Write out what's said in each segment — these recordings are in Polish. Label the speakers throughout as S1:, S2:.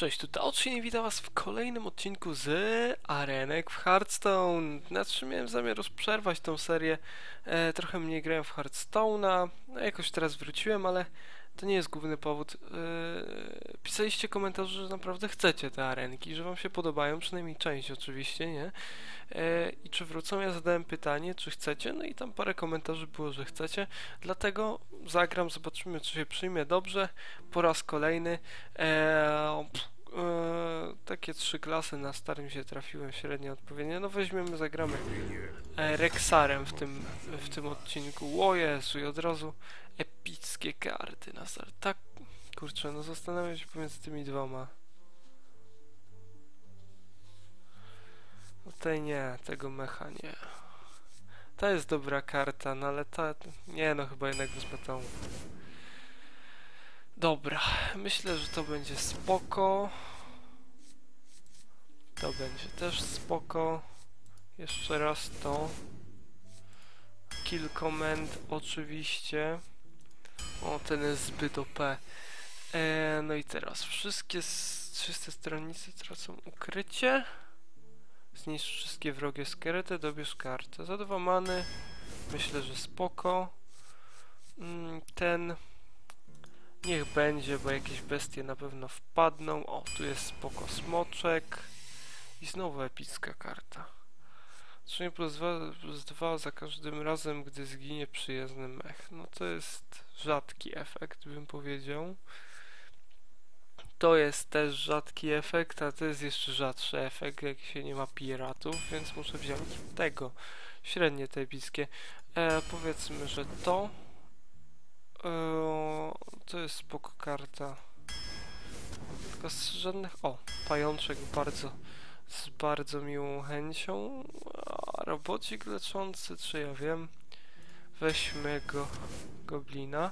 S1: Cześć, tutaj Oczyn witam was w kolejnym odcinku z Arenek w Hearthstone. Znaczy miałem zamiar rozprzerwać tą serię, e, trochę mniej grałem w Hearthstone'a, no jakoś teraz wróciłem, ale to nie jest główny powód. E, pisaliście komentarze, że naprawdę chcecie te arenki, że wam się podobają, przynajmniej część oczywiście, nie? E, I czy wrócą? Ja zadałem pytanie, czy chcecie, no i tam parę komentarzy było, że chcecie, dlatego zagram, zobaczymy, czy się przyjmie dobrze. Po raz kolejny. Pff, e, takie trzy klasy na starym się trafiłem średnio odpowiednio. No weźmiemy, zagramy e, Rexarem w tym, w tym odcinku. O Jezu, i od razu epickie karty na start. Tak, kurczę, no zastanawiam się pomiędzy tymi dwoma. No tej nie, tego mecha nie. Ta jest dobra karta, no ale ta... Nie no, chyba jednak wezmę tą. Dobra, myślę, że to będzie spoko. To będzie też spoko. Jeszcze raz to. Kill command oczywiście. O, ten jest zbyt OP. E, no i teraz wszystkie s- 300 stronnicy tracą ukrycie. Zniszcz wszystkie wrogie skelety, dobierz kartę. Za dwa many myślę, że spoko. Mm, ten niech będzie, bo jakieś bestie na pewno wpadną. O, tu jest spoko smoczek. I znowu epicka karta. Czyli plus 2, plus 2 za każdym razem, gdy zginie przyjazny mech. No to jest rzadki efekt, bym powiedział. To jest też rzadki efekt, a to jest jeszcze rzadszy efekt, jak się nie ma piratów, więc muszę wziąć tego. Średnie te epickie. E, powiedzmy, że to. E, to jest spoko karta. Tylko z żadnych... O, pajączek bardzo z bardzo miłą chęcią. A robocik leczący, czy ja wiem. Weźmy go, goblina.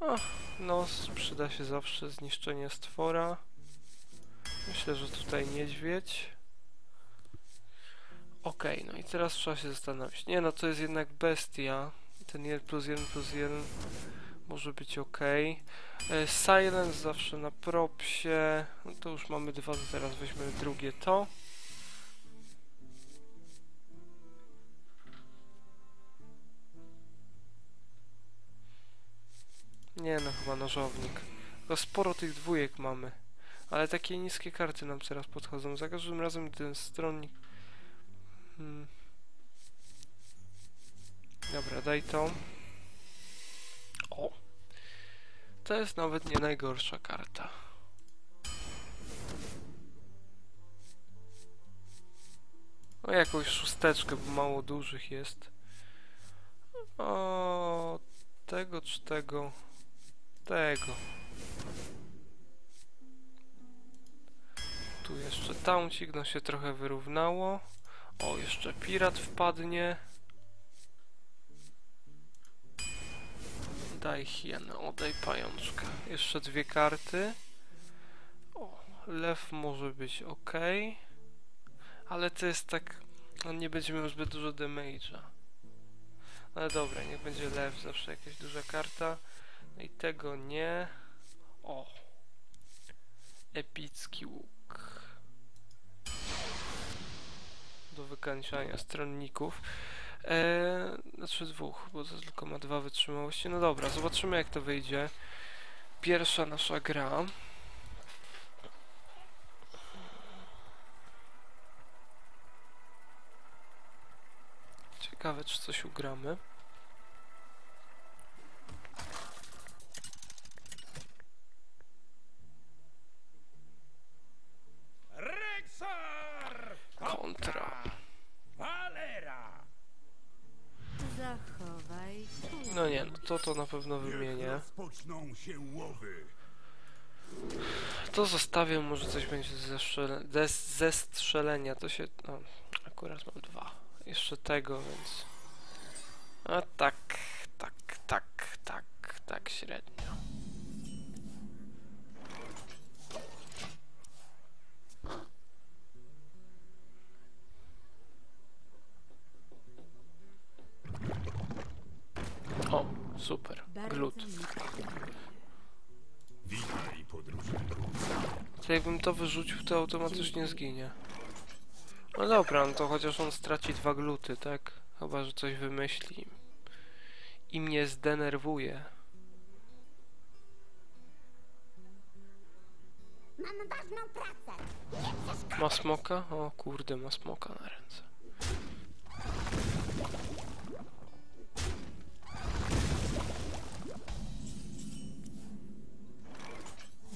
S1: O, no, przyda się zawsze zniszczenie stwora. Myślę, że tutaj niedźwiedź. Okej, no i teraz trzeba się zastanowić. Nie no, to jest jednak bestia. Ten 1 plus 1 plus 1 może być ok. E, Silence zawsze na propsie. No to już mamy dwa, to teraz weźmiemy drugie to. Nie no, chyba nożownik. Tylko sporo tych dwójek mamy. Ale takie niskie karty nam teraz podchodzą. Za każdym razem ten stronnik... Hmm. Dobra, daj to. O! To jest nawet nie najgorsza karta. No jakąś szósteczkę, bo mało dużych jest. O tego czy tego? Tego. Tu jeszcze tauncik, no się trochę wyrównało. O, jeszcze pirat wpadnie. Daj hienę, oddaj pajączka. Jeszcze dwie karty. O, lew może być ok. Ale to jest tak... On nie będzie miał zbyt dużo damage'a. Ale dobra, niech będzie lew, zawsze jakaś duża karta. No i tego nie. O. Epicki łuk. Do wykańczania stronników. Eee, znaczy dwóch, bo to tylko ma dwa wytrzymałości. No dobra, zobaczymy jak to wyjdzie. Pierwsza nasza gra. Ciekawe, czy coś ugramy.
S2: Rozpoczną się łowy.
S1: To zostawię, może coś będzie ze, ze, ze strzelenia. To się. No, akurat mam dwa. Jeszcze tego, więc. A tak, tak, tak, tak, tak średnio. Super. Glut.
S2: Witaj, podróżniku.
S1: To jakbym to wyrzucił, to automatycznie zginie. No dobra, no to chociaż on straci dwa gluty, tak? Chyba, że coś wymyśli. I mnie zdenerwuje.
S3: Mam ważną pracę.
S1: Ma smoka? O kurde, ma smoka na ręce.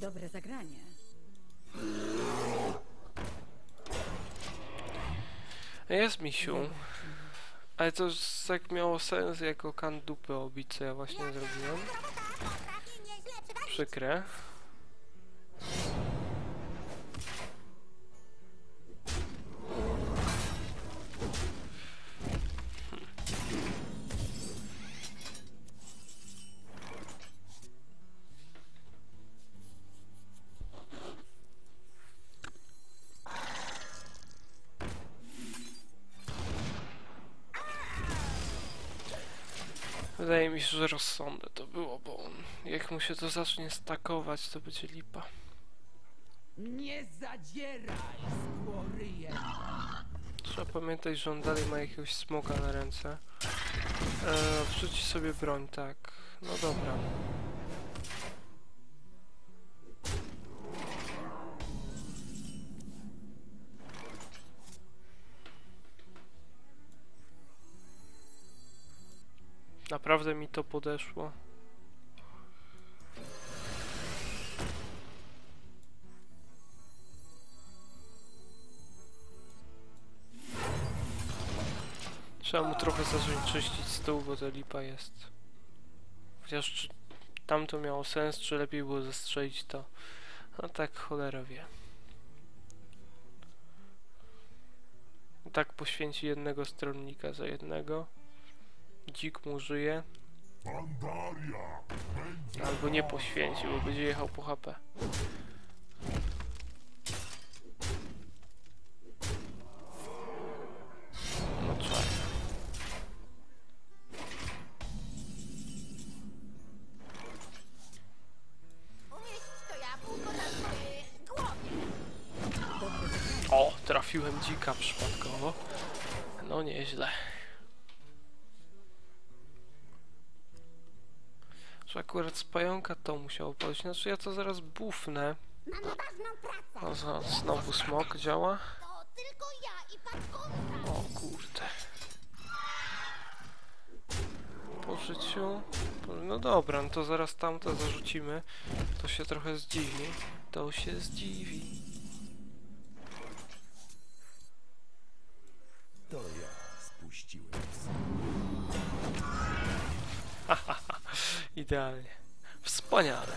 S4: Dobre zagranie.
S1: Jest misiu. Ale to tak miało sens jako kan dupy obić, co ja właśnie zrobiłem. Przykre. Wydaje mi się, że rozsądne to było, bo on, jak mu się to zacznie stakować, to będzie lipa.
S5: Nie zadzieraj, skłoryje!
S1: Trzeba pamiętać, że on dalej ma jakiegoś smoka na ręce. E, wrzuci sobie broń, tak. No dobra. Naprawdę mi to podeszło. Trzeba mu trochę zacząć czyścić stół, bo to lipa jest. Chociaż czy tam to miało sens, czy lepiej było zestrzelić to? No tak cholera wie. Tak poświęci jednego stronnika za jednego. Dzik mu żyje. Albo nie poświęci, bo będzie jechał po HP. Akurat z pająka to musiało powiedzieć. Znaczy ja to zaraz bufnę. O, za- znowu smok działa.
S3: To tylko ja i pan Konrad.
S1: O kurde. Po życiu. No dobra, no to zaraz tamto zarzucimy. To się trochę zdziwi. To się zdziwi.
S2: To ja spuściłem
S1: Idealnie. Wspaniale.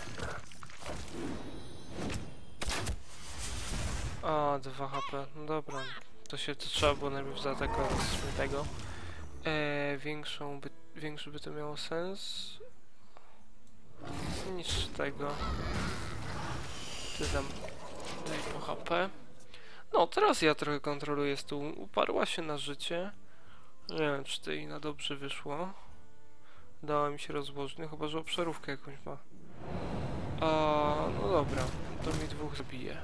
S1: O, 2 HP. No dobra. To się to trzeba było najpierw zaatakować z tego. E, większą by, większy by to miało sens. Niż tego. Ty tam daj po HP. No, teraz ja trochę kontroluję stół. Uparła się na życie. Nie wiem, czy to na dobrze wyszło. Dała mi się rozłożyć, no chyba, że obszarówkę jakąś ma. A, no dobra, to mi dwóch zabije.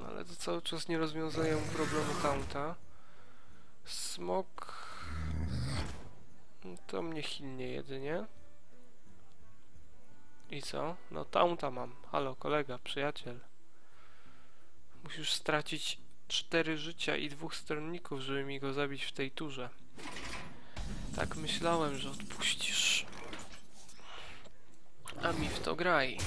S1: No ale to cały czas nie rozwiązują problemu tamta. Smok... No To mnie chilnie jedynie. I co? No taunta mam. Halo, kolega, przyjaciel. Musisz stracić cztery życia i dwóch stronników, żeby mi go zabić w tej turze. Tak myślałem, że odpuścisz. A mi w to graj.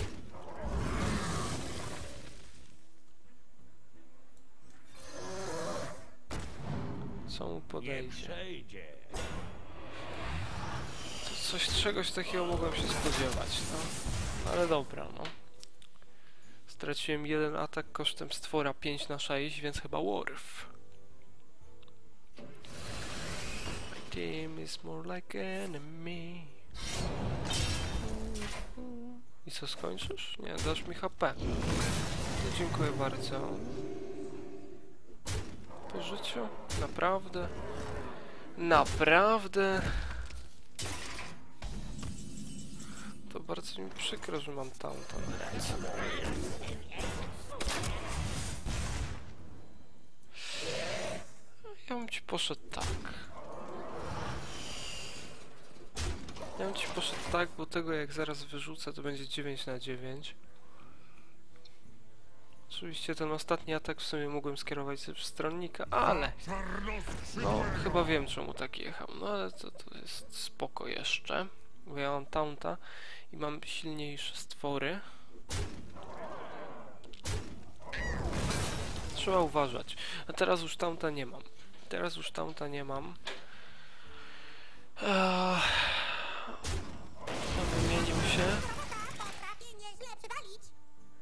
S1: Co mu podejdzie? To coś czegoś takiego mogłem się spodziewać, no. Ale dobra, no. Straciłem jeden atak kosztem stwora 5 na 6, więc chyba Worf. Team is more like enemy. I co, skończysz? Nie, dasz mi HP. To dziękuję bardzo. Po życiu? Naprawdę? Naprawdę? To bardzo mi przykro, że mam tam na ręce. Ja bym ci poszedł tak. Ja bym ci poszedł tak, bo tego jak zaraz wyrzucę, to będzie 9 na 9. Oczywiście ten ostatni atak w sumie mogłem skierować w stronnika, ale... No, chyba wiem czemu tak jechał. No ale to, to jest spoko jeszcze. Bo ja mam taunta i mam silniejsze stwory. Trzeba uważać. A teraz już taunta nie mam. Teraz już taunta nie mam. Eee, no, wymienił się.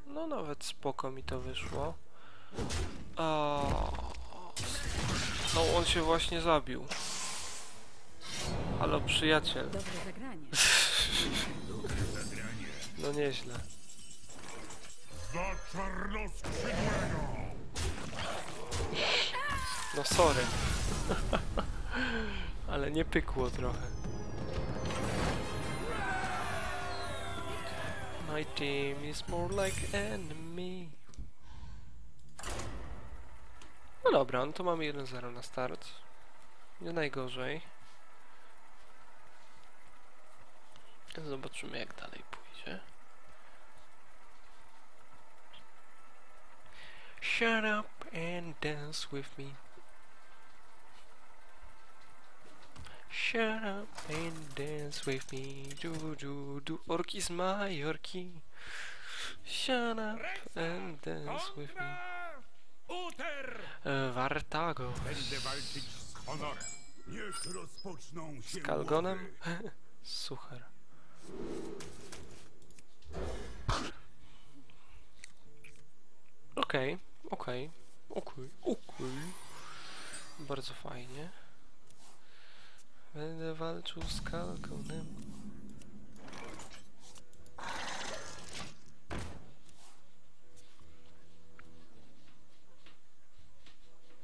S1: No nawet spoko mi to wyszło. O, no on się właśnie zabił. Halo przyjaciel.
S4: Dobre zagranie.
S1: No nieźle. No sorry. Ale nie pykło trochę. My team is more like enemy. No dobra, no to mamy 1-0 na start. Nie najgorzej. Zobaczymy jak dalej pójdzie. Shut up and dance with me. Shut up and dance with me. Do do do. Orki z Majorki. Shut up and dance with me. Wartago.
S2: Będę walczyć z honorem. Niech rozpoczną się
S1: Z Kalgonem? Sucher. Okej, okej, okej, okej. Bardzo fajnie. Będę walczył z Kalgonem.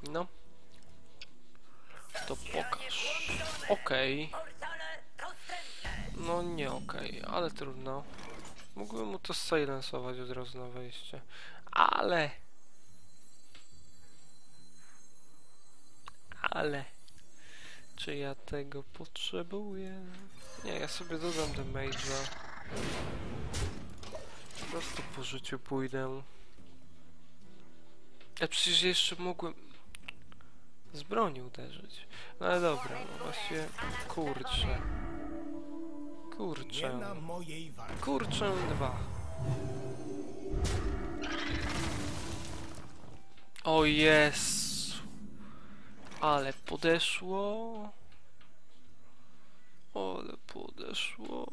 S1: No. To pokaż. Okej. No nie okej, ale trudno. Mógłbym mu to silensować od razu na wejście. Ale... Ale... Czy ja tego potrzebuję? Nie, ja sobie dodam damage'a. Po prostu po życiu pójdę. Ja przecież jeszcze mogłem... Z broni uderzyć. No ale dobra, no właśnie... Kurczę. Kurczę. Kurczę dwa. O jest. Ale podeszło. Ale podeszło.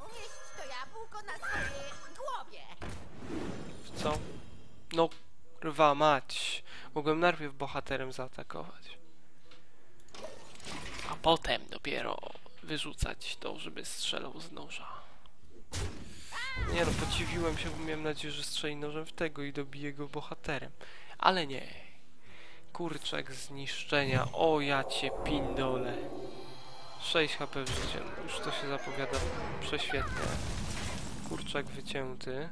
S3: Umieść to jabłko na swojej głowie.
S1: W co? No, rwa mać. Mogłem najpierw bohaterem zaatakować. A potem dopiero wyrzucać to, żeby strzelał z noża. Nie no, podziwiłem się, bo miałem nadzieję, że strzeli nożem w tego i dobije go bohaterem. Ale nie. Kurczak zniszczenia. O ja cię pindole. 6 HP w życiu. Już to się zapowiada prześwietnie. Kurczak wycięty.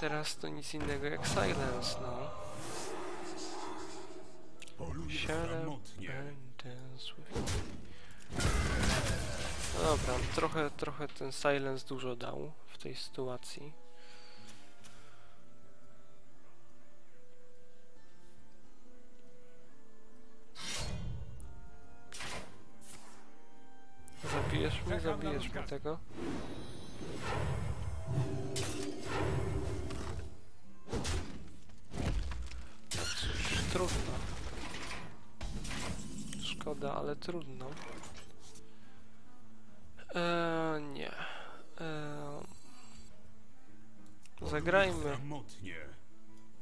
S1: Teraz to nic innego jak silence, no. No dobra, trochę, trochę ten silence dużo dał w tej sytuacji. Zabijesz mnie? Zabijesz mnie tego? No cóż, trudno. Szkoda, ale trudno. Eee, nie. Eee, zagrajmy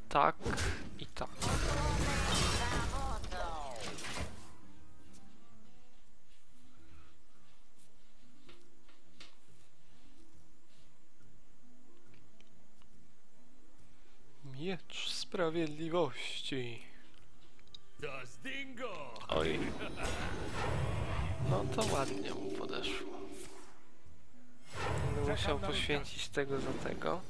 S1: tak i tak. miecz sprawiedliwości. Oj. No to ładnie mu podeszło. Będę musiał poświęcić tego za tego.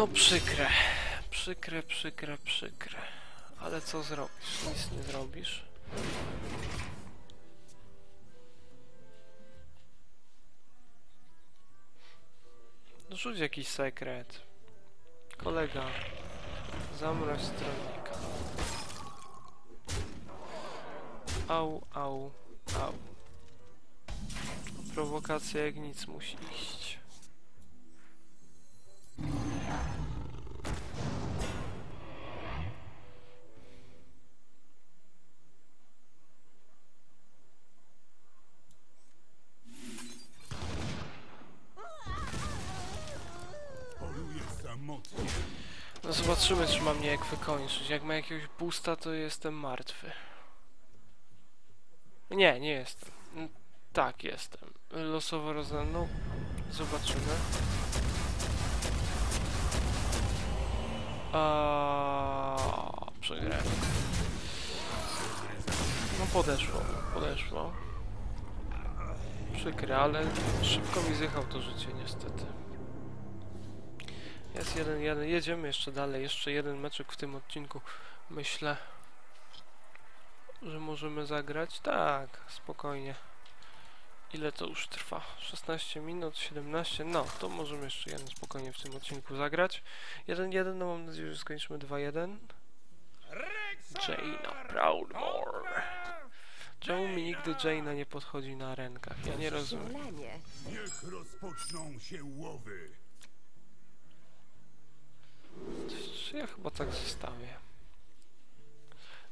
S1: No przykre, przykre, przykre, przykre. Ale co zrobisz? Nic nie zrobisz. Rzuć jakiś sekret. Kolega, zamroź stronnika. Au, au, au. Prowokacja jak nic musi iść. Zobaczymy, czy mam nie jak wykończyć. Jak ma jakiegoś boosta, to jestem martwy. Nie, nie jestem. Mm, Tak, jestem. Losowo rozdane. No, zobaczymy. A przegrałem. No podeszło, podeszło. Przykre, ale szybko mi zjechał to życie niestety. Jest jeden, jeden. Jedziemy jeszcze dalej. Jeszcze jeden meczek w tym odcinku. Myślę, że możemy zagrać. Tak, spokojnie. Ile to już trwa? 16 minut, 17. No, to możemy jeszcze jeden spokojnie w tym odcinku zagrać. 1-1, no mam nadzieję, że skończymy 2-1. Jaina Proudmore. Czemu mi nigdy Jaina nie podchodzi na rękach? Ja nie rozumiem.
S2: Niech rozpoczną się łowy.
S1: Czy ja chyba tak zostawię?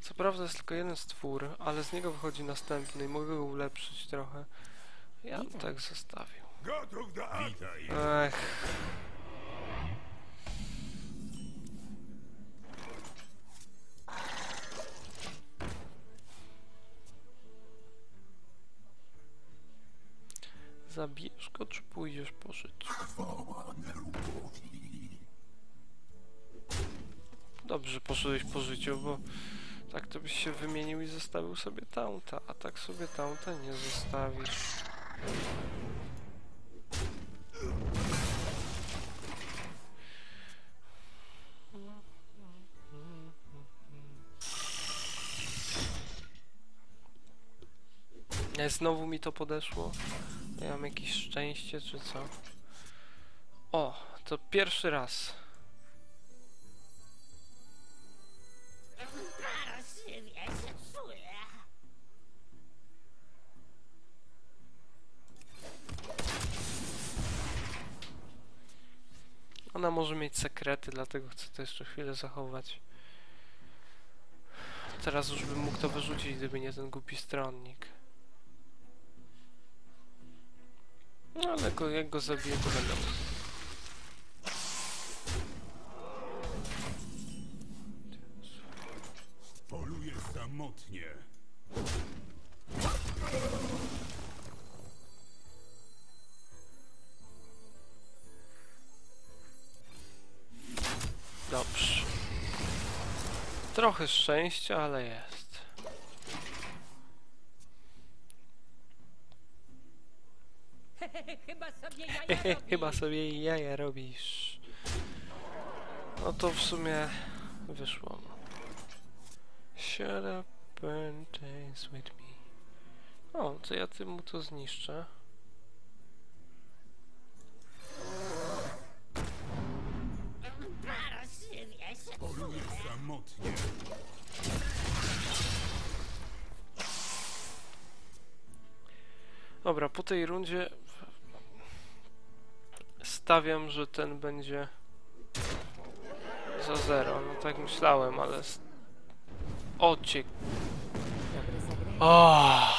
S1: Co prawda jest tylko jeden stwór, ale z niego wychodzi następny i mogę go ulepszyć trochę. Ja bym tak zostawił. Ech. Zabijesz go, czy pójdziesz po życiu? Dobrze, poszedłeś po życiu, bo tak to byś się wymienił i zostawił sobie taunta, a tak sobie taunta nie zostawisz. E, Znowu mi to podeszło. Ja mam jakieś szczęście, czy co? O, to pierwszy raz. Może mieć sekrety, dlatego chcę to jeszcze chwilę zachować. Teraz już bym mógł to wyrzucić, gdyby nie ten głupi stronnik. No ale go, jak go zabiję, to będę.
S2: Poluje samotnie.
S1: Trochę szczęścia, ale jest.
S4: Chyba sobie jaja.
S1: Chyba sobie jaja robisz. No to w sumie wyszło. Shut up and dance with me. O, to ja tym mu to zniszczę. Dobra, po tej rundzie stawiam, że ten będzie za zero. No tak myślałem, ale... s- O, cię...
S4: Dobre zagranie.
S1: Oh.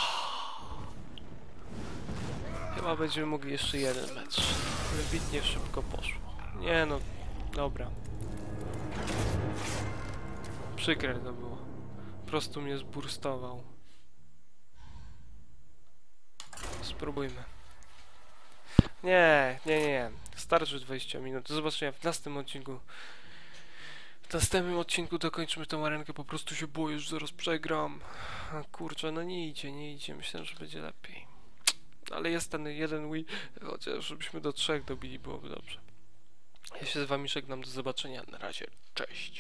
S1: Chyba będziemy mogli jeszcze jeden mecz. Wybitnie szybko poszło. Nie no, dobra. Przykre to było. Po prostu mnie zburstował. Spróbujmy. Nie, nie, nie. Starczy 20 minut. Do zobaczenia w następnym odcinku. W następnym odcinku dokończymy tą arenkę. Po prostu się boję, że zaraz przegram. Kurczę, no nie idzie, nie idzie. Myślę, że będzie lepiej. Ale jest ten jeden win. Chociaż żebyśmy do trzech dobili, byłoby dobrze. Ja się z wami żegnam. Do zobaczenia. Na razie. Cześć.